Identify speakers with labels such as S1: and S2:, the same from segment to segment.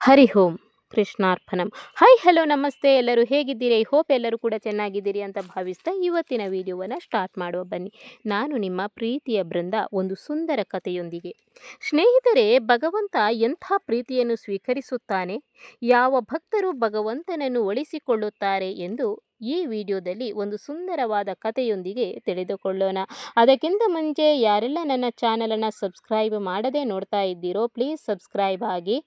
S1: ಹರಿ ಓಂ ಕೃಷ್ಣಾರ್ಪಣಂ. Hi hello ನಮಸ್ತೆ. ಎಲ್ಲರೂ ಹೇಗಿದ್ದೀರಿ? ಐ ಹೋಪ್ ಎಲ್ಲರೂ ಕೂಡ ಚೆನ್ನಾಗಿದ್ದೀರಿ ಅಂತ ಭಾವಿಸ್ತಾ ಇವತ್ತಿನ ವಿಡಿಯೋವನ್ನು ಸ್ಟಾರ್ಟ್ ಮಾಡುವ ಬನ್ನಿ. ನಾನು ನಿಮ್ಮ ಪ್ರೀತಿಯ ಬೃಂದ, ಒಂದು ಸುಂದರ ಕಥೆಯೊಂದಿಗೆ. ಸ್ನೇಹಿತರೆ, ಭಗವಂತ ಎಂಥ ಪ್ರೀತಿಯನ್ನು ಸ್ವೀಕರಿಸುತ್ತಾನೆ? ಯಾವ ಭಕ್ತರು ಭಗವಂತನನ್ನು ಒಳಿಸಿಕೊಳ್ಳುತ್ತಾರೆ ಎಂದು ಈ ವಿಡಿಯೋದಲ್ಲಿ ಒಂದು ಸುಂದರವಾದ ಕಥೆಯೊಂದಿಗೆ ತಿಳಿದುಕೊಳ್ಳೋಣ. ಅದಕ್ಕಿಂತ ಮುಂಚೆ ಯಾರೆಲ್ಲ ನನ್ನ ಚಾನಲನ್ನು ಸಬ್ಸ್ಕ್ರೈಬ್ ಮಾಡದೆ ನೋಡ್ತಾ ಇದ್ದೀರೋ ಪ್ಲೀಸ್ ಸಬ್ಸ್ಕ್ರೈಬ್ ಆಗಿ.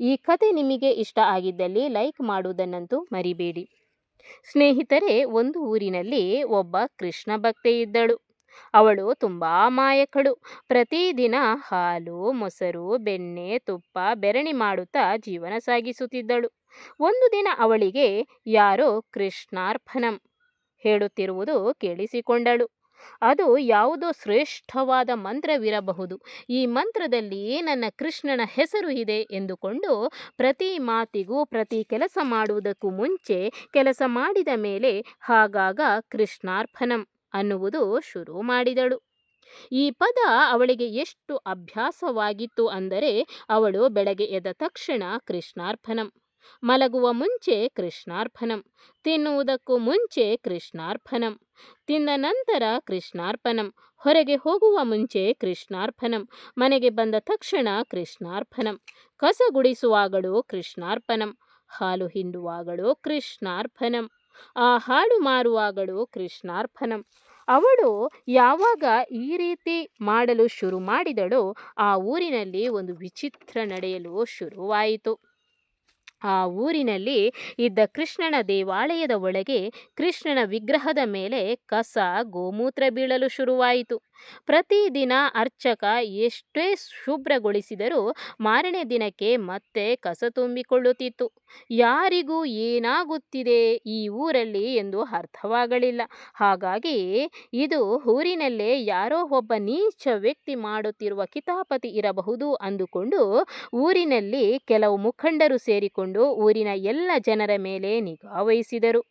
S1: ಈ ಕತೆ ನಿಮಗೆ ಇಷ್ಟ ಆಗಿದ್ದಲ್ಲಿ ಲೈಕ್ ಮಾಡುವುದನ್ನಂತೂ ಮರಿಬೇಡಿ. ಸ್ನೇಹಿತರೆ, ಒಂದು ಊರಿನಲ್ಲಿ ಒಬ್ಬ ಕೃಷ್ಣ ಭಕ್ತೆ ಇದ್ದಳು. ಅವಳು ತುಂಬ ಮಾಯಕಳು. ಪ್ರತಿದಿನ ಹಾಲು, ಮೊಸರು, ಬೆಣ್ಣೆ, ತುಪ್ಪ, ಬೆರಣಿ ಮಾಡುತ್ತಾ ಜೀವನ ಸಾಗಿಸುತ್ತಿದ್ದಳು. ಒಂದು ದಿನ ಅವಳಿಗೆ, ಯಾರೋ ಕೃಷ್ಣಾರ್ಪಣಂ ಹೇಳುತ್ತಿರುವುದು ಕೇಳಿಸಿಕೊಂಡಳು. ಅದು ಯಾವುದೋ ಶ್ರೇಷ್ಠವಾದ ಮಂತ್ರವಿರಬಹುದು. ಈ ಮಂತ್ರದಲ್ಲಿ ನನ್ನ ಕೃಷ್ಣನ ಹೆಸರು ಇದೆ ಎಂದುಕೊಂಡು ಪ್ರತಿ ಮಾತಿಗೂ ಪ್ರತಿ ಕೆಲಸ ಮಾಡುವುದಕ್ಕೂ ಮುಂಚೆ ಕೆಲಸ ಮಾಡಿದ ಮೇಲೆ ಹಾಗಾಗ ಕೃಷ್ಣಾರ್ಪಣಂ ಅನ್ನುವುದು ಶುರು ಮಾಡಿದಳು. ಈ ಪದ ಅವಳಿಗೆ ಎಷ್ಟು ಅಭ್ಯಾಸವಾಗಿತ್ತು ಅಂದರೆ ಅವಳು ಬೆಳಗ್ಗೆ ಎದ್ದ ತಕ್ಷಣ ಕೃಷ್ಣಾರ್ಪಣಂ. ಮಲಗುವ ಮುಂಚೆ ಕೃಷ್ಣಾರ್ಪಣಂ, ತಿನ್ನುವುದಕ್ಕೂ ಮುಂಚೆ ಕೃಷ್ಣಾರ್ಪಣಂ, ತಿಂದ ನಂತರ ಕೃಷ್ಣಾರ್ಪಣಂ, ಹೊರಗೆ ಹೋಗುವ ಮುಂಚೆ ಕೃಷ್ಣಾರ್ಪಣಂ, ಮನೆಗೆ ಬಂದ ತಕ್ಷಣ ಕೃಷ್ಣಾರ್ಪಣಂ, ಕಸ ಗುಡಿಸುವಾಗಲೂ ಕೃಷ್ಣಾರ್ಪಣಂ, ಹಾಲು ಹಿಂಡುವಾಗಲೂ ಕೃಷ್ಣಾರ್ಪಣಂ, ಆ ಹಾಡು ಮಾರುವಾಗಲೂ ಕೃಷ್ಣಾರ್ಪಣಂ. ಅವಳು ಯಾವಾಗ ಈ ರೀತಿ ಮಾಡಲು ಶುರು ಮಾಡಿದಳೋ ಆ ಊರಿನಲ್ಲಿ ಒಂದು ವಿಚಿತ್ರ ನಡೆಯಲು ಶುರುವಾಯಿತು. ಆ ಊರಿನಲ್ಲಿ ಇದ್ದ ಕೃಷ್ಣನ ದೇವಾಲಯದ ಒಳಗೆ ಕೃಷ್ಣನ ವಿಗ್ರಹದ ಮೇಲೆ ಕಸ, ಗೋಮೂತ್ರ ಬೀಳಲು ಶುರುವಾಯಿತು. ಪ್ರತಿದಿನ ಅರ್ಚಕ ಎಷ್ಟೇ ಶುಭ್ರಗೊಳಿಸಿದರೂ ಮಾರನೇ ದಿನಕ್ಕೆ ಮತ್ತೆ ಕಸ ತುಂಬಿಕೊಳ್ಳುತ್ತಿತ್ತು. ಯಾರಿಗೂ ಏನಾಗುತ್ತಿದೆ ಈ ಊರಲ್ಲಿ ಎಂದು ಅರ್ಥವಾಗಲಿಲ್ಲ. ಹಾಗಾಗಿ ಇದು ಊರಿನಲ್ಲೇ ಯಾರೋ ಒಬ್ಬ ನೀಚ ವ್ಯಕ್ತಿ ಮಾಡುತ್ತಿರುವ ಕಿತಾಪತಿ ಇರಬಹುದು ಅಂದುಕೊಂಡು ಊರಿನಲ್ಲಿ ಕೆಲವು ಮುಖಂಡರು ಸೇರಿಕೊಂಡು ಊರಿನ ಎಲ್ಲ ಜನರ ಮೇಲೆ ನಿಗಾ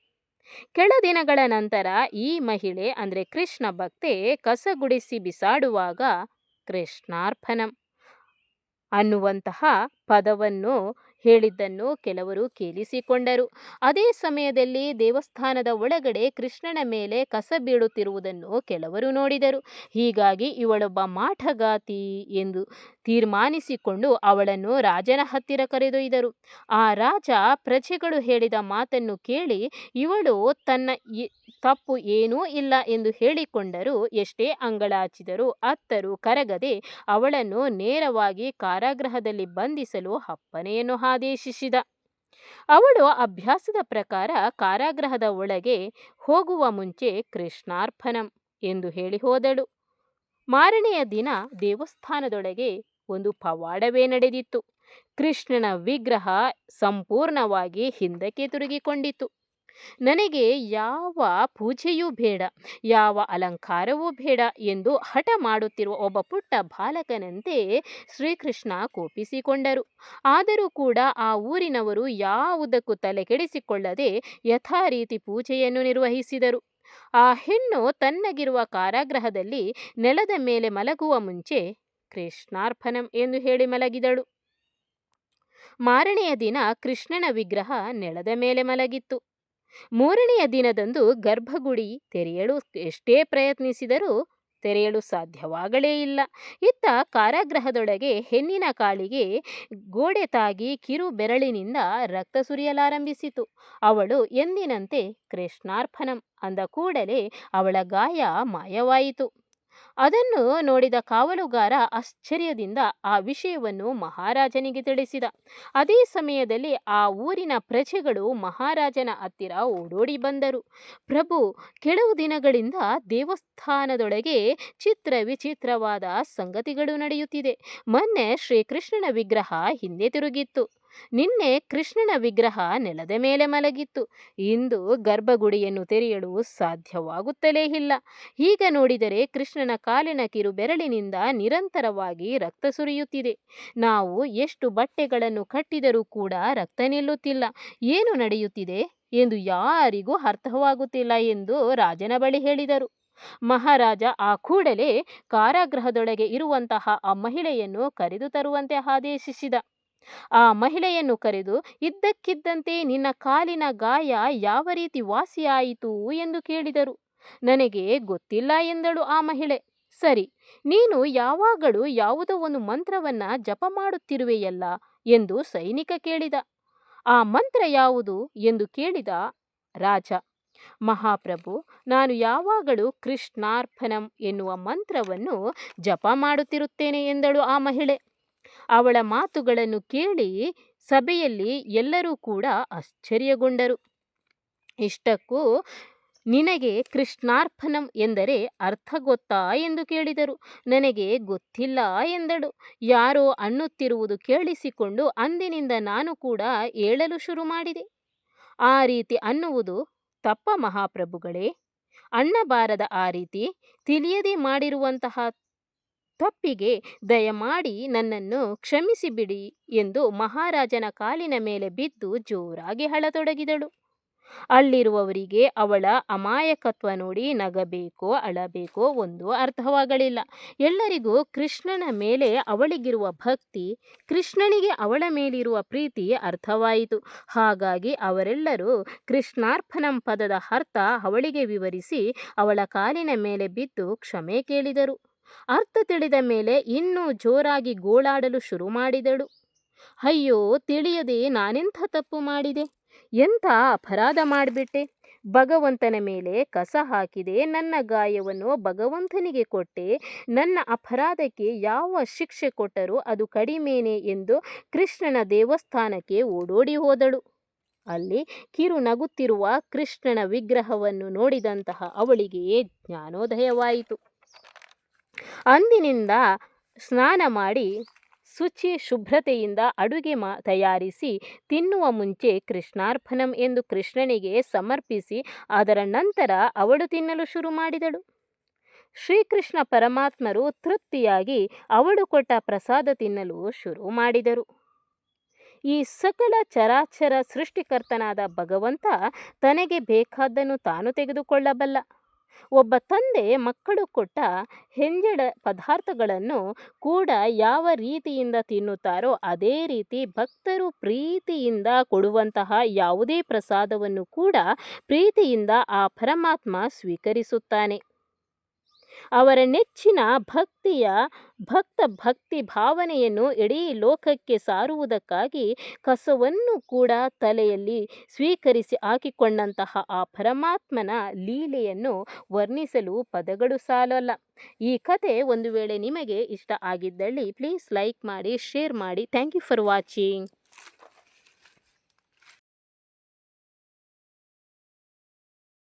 S1: ಕೆಲ ದಿನಗಳ ನಂತರ ಈ ಮಹಿಳೆ, ಅಂದರೆ ಕೃಷ್ಣ ಭಕ್ತೆ, ಕಸಗುಡಿಸಿ ಬಿಸಾಡುವಾಗ ಕೃಷ್ಣಾರ್ಪಣಂ ಅನ್ನುವಂತಹ ಪದವನ್ನು ಹೇಳಿದ್ದನ್ನು ಕೆಲವರು ಕೇಳಿಸಿಕೊಂಡರು. ಅದೇ ಸಮಯದಲ್ಲಿ ದೇವಸ್ಥಾನದ ಒಳಗಡೆ ಕೃಷ್ಣನ ಮೇಲೆ ಕಸ ಬೀಳುತ್ತಿರುವುದನ್ನು ಕೆಲವರು ನೋಡಿದರು. ಹೀಗಾಗಿ ಇವಳೊಬ್ಬ ಮಾಠಗಾತಿ ಎಂದು ತೀರ್ಮಾನಿಸಿಕೊಂಡು ಅವಳನ್ನು ರಾಜನ ಹತ್ತಿರ ಕರೆದೊಯ್ದರು. ಆ ರಾಜ ಪ್ರಜೆಗಳು ಹೇಳಿದ ಮಾತನ್ನು ಕೇಳಿ ಇವಳು ತನ್ನ ತಪ್ಪು ಏನೂ ಇಲ್ಲ ಎಂದು ಹೇಳಿಕೊಂಡರೂ ಎಷ್ಟೇ ಅಂಗಳಾಚಿದರು ಅತ್ತರು ಕರಗದೆ ಅವಳನ್ನು ನೇರವಾಗಿ ಕಾರಾಗೃಹದಲ್ಲಿ ಬಂಧಿಸಲು ಅಪ್ಪನೆಯನ್ನು ಆದೇಶಿಸಿದ. ಅವಳು ಅಭ್ಯಾಸದ ಪ್ರಕಾರ ಕಾರಾಗೃಹದ ಒಳಗೆ ಹೋಗುವ ಮುಂಚೆ ಕೃಷ್ಣಾರ್ಪಣಂ ಎಂದು ಹೇಳಿ ಹೋದಳು ಮಾರನೆಯ ದಿನ ದೇವಸ್ಥಾನದೊಳಗೆ ಒಂದು ಪವಾಡವೇ ನಡೆದಿತ್ತು. ಕೃಷ್ಣನ ವಿಗ್ರಹ ಸಂಪೂರ್ಣವಾಗಿ ಹಿಂದಕ್ಕೆ ತಿರುಗಿಕೊಂಡಿತು ನನಗೆ ಯಾವ ಪೂಜೆಯೂ ಬೇಡ, ಯಾವ ಅಲಂಕಾರವೂ ಬೇಡ ಎಂದು ಹಠ ಮಾಡುತ್ತಿರುವ ಒಬ್ಬ ಪುಟ್ಟ ಬಾಲಕನಂತೆ ಶ್ರೀಕೃಷ್ಣ ಕೋಪಿಸಿಕೊಂಡರು. ಆದರೂ ಕೂಡ ಆ ಊರಿನವರು ಯಾವುದಕ್ಕೂ ತಲೆ ಕೆಡಿಸಿಕೊಳ್ಳದೆ ಯಥಾ ರೀತಿ ಪೂಜೆಯನ್ನು ನಿರ್ವಹಿಸಿದರು. ಆ ಹೆಣ್ಣು ತನ್ನಗಿರುವ ಕಾರಾಗೃಹದಲ್ಲಿ ನೆಲದ ಮೇಲೆ ಮಲಗುವ ಮುಂಚೆ ಕೃಷ್ಣಾರ್ಪಣಂ ಎಂದು ಹೇಳಿ ಮಲಗಿದಳು. ಮಾರನೆಯ ದಿನ ಕೃಷ್ಣನ ವಿಗ್ರಹ ನೆಲದ ಮೇಲೆ ಮಲಗಿತ್ತು. ಮೂರನೆಯ ದಿನದಂದು ಗರ್ಭಗುಡಿ ತೆರೆಯಲು ಎಷ್ಟೇ ಪ್ರಯತ್ನಿಸಿದರೂ ತೆರೆಯಲು ಸಾಧ್ಯವಾಗಲೇ ಇಲ್ಲ. ಇತ್ತ ಕಾರಾಗೃಹದೊಳಗೆ ಹೆಣ್ಣಿನ ಕಾಲಿಗೆ ಗೋಡೆ ತಾಗಿ ಕಿರು ಬೆರಳಿನಿಂದ ರಕ್ತ ಸುರಿಯಲಾರಂಭಿಸಿತು. ಅವಳು ಎಂದಿನಂತೆ ಕೃಷ್ಣಾರ್ಪಣಂ ಅಂದ ಕೂಡಲೇ ಅವಳ ಗಾಯ ಮಾಯವಾಯಿತು. ಅದನ್ನು ನೋಡಿದ ಕಾವಲುಗಾರ ಆಶ್ಚರ್ಯದಿಂದ ಆ ವಿಷಯವನ್ನು ಮಹಾರಾಜನಿಗೆ ತಿಳಿಸಿದ. ಅದೇ ಸಮಯದಲ್ಲಿ ಆ ಊರಿನ ಪ್ರಜೆಗಳು ಮಹಾರಾಜನ ಹತ್ತಿರ ಓಡೋಡಿ ಬಂದರು. ಪ್ರಭು, ಕೆಲವು ದಿನಗಳಿಂದ ದೇವಸ್ಥಾನದೊಳಗೆ ಚಿತ್ರ ವಿಚಿತ್ರವಾದ ಸಂಗತಿಗಳು ನಡೆಯುತ್ತಿದೆ. ಮೊನ್ನೆ ಶ್ರೀಕೃಷ್ಣನ ವಿಗ್ರಹ ಹಿಂದೆ ತಿರುಗಿತ್ತು. ನಿನ್ನೆ ಕೃಷ್ಣನ ವಿಗ್ರಹ ನೆಲದ ಮೇಲೆ ಮಲಗಿತ್ತು. ಇಂದು ಗರ್ಭಗುಡಿಯನ್ನು ತೆರೆಯಲು ಸಾಧ್ಯವಾಗುತ್ತಲೇ ಇಲ್ಲ. ಈಗ ನೋಡಿದರೆ ಕೃಷ್ಣನ ಕಾಲಿನ ಕಿರು ಬೆರಳಿನಿಂದ ನಿರಂತರವಾಗಿ ರಕ್ತ ಸುರಿಯುತ್ತಿದೆ. ನಾವು ಎಷ್ಟು ಬಟ್ಟೆಗಳನ್ನು ಕಟ್ಟಿದರೂ ಕೂಡ ರಕ್ತ ನಿಲ್ಲುತ್ತಿಲ್ಲ. ಏನು ನಡೆಯುತ್ತಿದೆ ಎಂದು ಯಾರಿಗೂ ಅರ್ಥವಾಗುತ್ತಿಲ್ಲ ಎಂದು ರಾಜನ ಬಳಿ ಹೇಳಿದರು. ಮಹಾರಾಜ ಆ ಕೂಡಲೇ ಕಾರಾಗೃಹದೊಳಗೆ ಇರುವಂತಹ ಆ ಮಹಿಳೆಯನ್ನು ಕರೆದು ತರುವಂತೆ ಆದೇಶಿಸಿದ. ಆ ಮಹಿಳೆಯನ್ನು ಕರೆದು, ಇದ್ದಕ್ಕಿದ್ದಂತೆ ನಿನ್ನ ಕಾಲಿನ ಗಾಯ ಯಾವ ರೀತಿ ವಾಸಿಯಾಯಿತು? ಎಂದು ಕೇಳಿದರು. ನನಗೆ ಗೊತ್ತಿಲ್ಲ ಎಂದಳು ಆ ಮಹಿಳೆ. ಸರಿ, ನೀನು ಯಾವಾಗಲೂ ಯಾವುದೋ ಒಂದು ಮಂತ್ರವನ್ನ ಜಪ ಮಾಡುತ್ತಿರುವೆಯಲ್ಲ? ಎಂದು ಸೈನಿಕ ಕೇಳಿದ. ಆ ಮಂತ್ರ ಯಾವುದು? ಎಂದು ಕೇಳಿದ ರಾಜ. ಮಹಾಪ್ರಭು, ನಾನು ಯಾವಾಗಲೂ ಕೃಷ್ಣಾರ್ಪಣಂ ಎನ್ನುವ ಮಂತ್ರವನ್ನು ಜಪ ಮಾಡುತ್ತಿರುತ್ತೇನೆ ಎಂದಳು ಆ ಮಹಿಳೆ. ಅವಳ ಮಾತುಗಳನ್ನು ಕೇಳಿ ಸಭೆಯಲ್ಲಿ ಎಲ್ಲರೂ ಕೂಡ ಆಶ್ಚರ್ಯಗೊಂಡರು. ಇಷ್ಟಕ್ಕೂ ನಿನಗೆ ಕೃಷ್ಣಾರ್ಪಣಂ ಎಂದರೆ ಅರ್ಥ ಗೊತ್ತಾ ಎಂದು ಕೇಳಿದರು. ನನಗೆ ಗೊತ್ತಿಲ್ಲ ಎಂದಳು. ಯಾರೋ ಅನ್ನುತ್ತಿರುವುದು ಕೇಳಿಸಿಕೊಂಡು ಅಂದಿನಿಂದ ನಾನು ಕೂಡ ಹೇಳಲು ಶುರು ಮಾಡಿದೆ. ಆ ರೀತಿ ಅನ್ನುವುದು ತಪ್ಪ ಮಹಾಪ್ರಭುಗಳೇ. ಅನ್ನಬಾರದ ಆ ರೀತಿ ತಿಳಿಯದೆ ಮಾಡಿರುವಂತಹ ತಪ್ಪಿಗೆ ದಯಮಾಡಿ ನನ್ನನ್ನು ಕ್ಷಮಿಸಿಬಿಡಿ ಎಂದು ಮಹಾರಾಜನ ಕಾಲಿನ ಮೇಲೆ ಬಿದ್ದು ಜೋರಾಗಿ ಅಳತೊಡಗಿದಳು. ಅಲ್ಲಿರುವವರಿಗೆ ಅವಳ ಅಮಾಯಕತ್ವ ನೋಡಿ ನಗಬೇಕೋ ಅಳಬೇಕೋ ಒಂದು ಅರ್ಥವಾಗಲಿಲ್ಲ. ಎಲ್ಲರಿಗೂ ಕೃಷ್ಣನ ಮೇಲೆ ಅವಳಿಗಿರುವ ಭಕ್ತಿ, ಕೃಷ್ಣನಿಗೆ ಅವಳ ಮೇಲಿರುವ ಪ್ರೀತಿ ಅರ್ಥವಾಯಿತು. ಹಾಗಾಗಿ ಅವರೆಲ್ಲರೂ ಕೃಷ್ಣಾರ್ಪಣಂ ಪದದ ಅರ್ಥ ಅವಳಿಗೆ ವಿವರಿಸಿ ಅವಳ ಕಾಲಿನ ಮೇಲೆ ಬಿದ್ದು ಕ್ಷಮೆ ಕೇಳಿದರು. ಅರ್ಥ ತಿಳಿದ ಮೇಲೆ ಇನ್ನೂ ಜೋರಾಗಿ ಗೋಳಾಡಲು ಶುರು ಮಾಡಿದಳು. ಅಯ್ಯೋ, ತಿಳಿಯದೆ ನಾನೆಂಥ ತಪ್ಪು ಮಾಡಿದೆ? ಎಂಥ ಅಪರಾಧ ಮಾಡಿಬಿಟ್ಟೆ? ಭಗವಂತನ ಮೇಲೆ ಕಸ ಹಾಕಿದೆ, ನನ್ನ ಗಾಯವನ್ನು ಭಗವಂತನಿಗೆ ಕೊಟ್ಟೆ, ನನ್ನ ಅಪರಾಧಕ್ಕೆ ಯಾವ ಶಿಕ್ಷೆ ಕೊಟ್ಟರೂ ಅದು ಕಡಿಮೇನೆ ಎಂದು ಕೃಷ್ಣನ ದೇವಸ್ಥಾನಕ್ಕೆ ಓಡೋಡಿ ಹೋದಳು. ಅಲ್ಲಿ ಕಿರು ನಗುತ್ತಿರುವ ಕೃಷ್ಣನ ವಿಗ್ರಹವನ್ನು ನೋಡಿದಂತಹ ಅವಳಿಗೆ ಜ್ಞಾನೋದಯವಾಯಿತು. ಅಂದಿನಿಂದ ಸ್ನಾನ ಮಾಡಿ ಶುಚಿ ಶುಭ್ರತೆಯಿಂದ ಅಡುಗೆ ಮಾ, ತಯಾರಿಸಿ ತಿನ್ನುವ ಮುಂಚೆ ಕೃಷ್ಣಾರ್ಪಣಂ ಎಂದು ಕೃಷ್ಣನಿಗೆ ಸಮರ್ಪಿಸಿ ಅದರ ನಂತರ ಅವಳು ತಿನ್ನಲು ಶುರು ಮಾಡಿದಳು. ಶ್ರೀಕೃಷ್ಣ ಪರಮಾತ್ಮರು ತೃಪ್ತಿಯಾಗಿ ಅವಳು ಕೊಟ್ಟ ಪ್ರಸಾದ ತಿನ್ನಲು ಶುರು ಮಾಡಿದರು. ಈ ಸಕಲ ಚರಾಚರ ಸೃಷ್ಟಿಕರ್ತನಾದ ಭಗವಂತ ತನಗೆ ಬೇಕಾದ್ದನ್ನು ತಾನು ತೆಗೆದುಕೊಳ್ಳಬಲ್ಲ. ಒಬ್ಬ ತಂದೆ ಮಕ್ಕಳು ಕೊಟ್ಟ ಹೆಂಜಡ ಪದಾರ್ಥಗಳನ್ನು ಕೂಡ ಯಾವ ರೀತಿಯಿಂದ ತಿನ್ನುತ್ತಾರೋ ಅದೇ ರೀತಿ ಭಕ್ತರು ಪ್ರೀತಿಯಿಂದ ಕೊಡುವಂತಹ ಯಾವುದೇ ಪ್ರಸಾದವನ್ನು ಕೂಡ ಪ್ರೀತಿಯಿಂದ ಆ ಪರಮಾತ್ಮ ಸ್ವೀಕರಿಸುತ್ತಾನೆ. ಅವರ ನೆಚ್ಚಿನ ಭಕ್ತಿಯ ಭಕ್ತ ಭಕ್ತಿ ಭಾವನೆಯನ್ನು ಇಡೀ ಲೋಕಕ್ಕೆ ಸಾರುವುದಕ್ಕಾಗಿ ಕಸವನ್ನು ಕೂಡ ತಲೆಯಲ್ಲಿ ಸ್ವೀಕರಿಸಿ ಹಾಕಿಕೊಂಡಂತಹ ಆ ಪರಮಾತ್ಮನ ಲೀಲೆಯನ್ನು ವರ್ಣಿಸಲು ಪದಗಳು ಸಾಲಲ್ಲ. ಈ ಕತೆ ಒಂದು ವೇಳೆ ನಿಮಗೆ ಇಷ್ಟ ಆಗಿದ್ದಲ್ಲಿ ಪ್ಲೀಸ್ ಲೈಕ್ ಮಾಡಿ ಶೇರ್ ಮಾಡಿ. Thank you for watching